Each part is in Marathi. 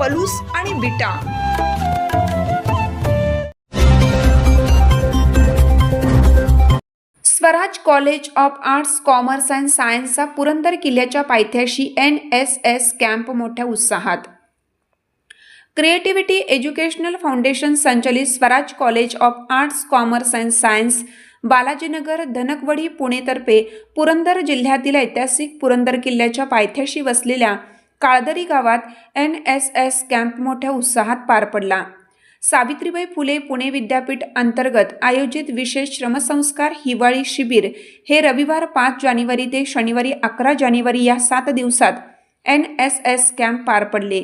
पलूस आणि बिटा. Swaraj college of arts commerce and सायन्सचा पुरंदर किल्ल्याच्या पायथ्याशी एन एस एस कॅम्प मोठ्या उत्साहात. क्रिएटिव्हिटी एज्युकेशनल फाउंडेशन संचलित Swaraj college of arts commerce and science Balajinagar Dhankawadi पुणेतर्फे Purandar जिल्ह्यातील ऐतिहासिक पुरंदर किल्ल्याच्या पायथ्याशी वसलेल्या काळदरी गावात एन एस एस कॅम्प मोठ्या उत्साहात पार पडला. सावित्रीबाई फुले पुणे विद्यापीठ अंतर्गत आयोजित विशेष श्रमसंस्कार हिवाळी शिबिर हे रविवार पाच जानेवारी ते शनिवारी अकरा जानेवारी या सात दिवसात एन एस एस कॅम्प पार पडले.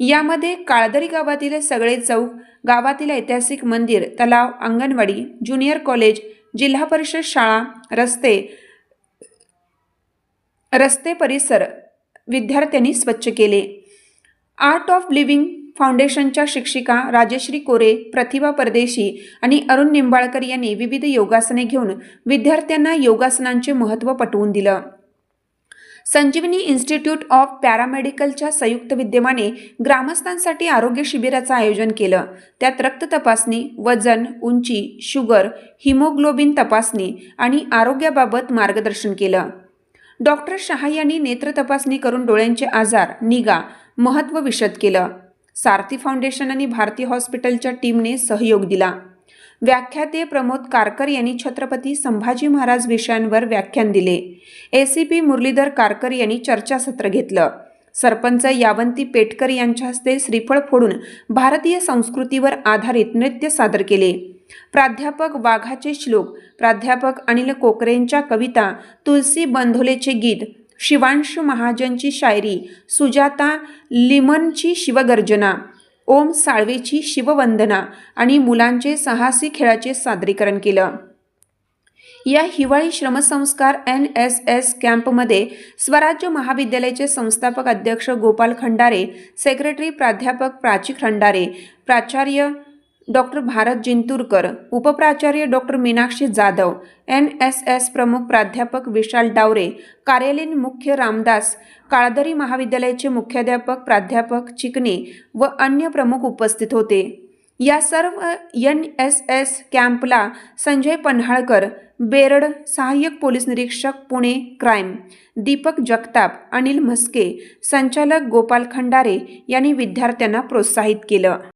यामध्ये काळदरी गावातील सगळे चौक गावातील ऐतिहासिक मंदिर तलाव अंगणवाडी ज्युनियर कॉलेज जिल्हा परिषद शाळा रस्ते रस्ते परिसर विद्यार्थ्यांनी स्वच्छ केले. आर्ट ऑफ लिव्हिंग फाउंडेशनच्या शिक्षिका राजश्री कोरे प्रतिभा परदेशी आणि अरुण निंबाळकर यांनी विविध योगासने घेऊन विद्यार्थ्यांना योगासनांचे महत्त्व पटवून दिलं. संजीवनी इन्स्टिट्यूट ऑफ पॅरामेडिकलच्या संयुक्त विद्यमाने ग्रामस्थांसाठी आरोग्य शिबिराचं आयोजन केलं. त्यात रक्त तपासणी वजन उंची शुगर हिमोग्लोबिन तपासणी आणि आरोग्याबाबत मार्गदर्शन केलं. डॉक्टर शहा यांनी नेत्र तपासणी करून डोळ्यांचे आजार निगा महत्त्व विशद केलं. सारथी फाउंडेशन आणि भारती हॉस्पिटलच्या टीमने सहयोग दिला. व्याख्याते प्रमोद कारकर यांनी छत्रपती संभाजी महाराज विषयांवर व्याख्यान दिले. A C P Muralidhar Karkar यांनी चर्चासत्र घेतलं. सरपंच यावंती पेटकर यांच्या हस्ते श्रीफळ फोडून भारतीय संस्कृतीवर आधारित नृत्य सादर केले. प्राध्यापक वाघाचे श्लोक प्राध्यापक अनिल कोकरेंच्या कविता तुलसी बंधोलेचे गीत शिवांशू महाजनची शायरी सुजाता लिमनची शिवगर्जना ओम साळवेची शिववंदना आणि मुलांचे साहसी खेळाचे सादरीकरण केलं. या हिवाळी श्रमसंस्कार एन एस एस कॅम्पमध्ये स्वराज्य महाविद्यालयाचे संस्थापक अध्यक्ष गोपाल खंडारे सेक्रेटरी प्राध्यापक प्राची खंडारे प्राचार्य doctor Bharat Jinturkar उपप्राचार्य doctor Meenakshi Jadhav N S S प्रमुख प्राध्यापक विशाल डावरे कार्यालयीन मुख्य रामदास काळदरी महाविद्यालयाचे मुख्याध्यापक प्राध्यापक चिकणे व अन्य प्रमुख उपस्थित होते. या सर्व एन एस एस कॅम्पला संजय पन्हाळकर बेरड सहाय्यक पोलीस निरीक्षक पुणे क्राईम दीपक जगताप अनिल म्हस्के संचालक गोपाल खंडारे यांनी विद्यार्थ्यांना प्रोत्साहित केलं.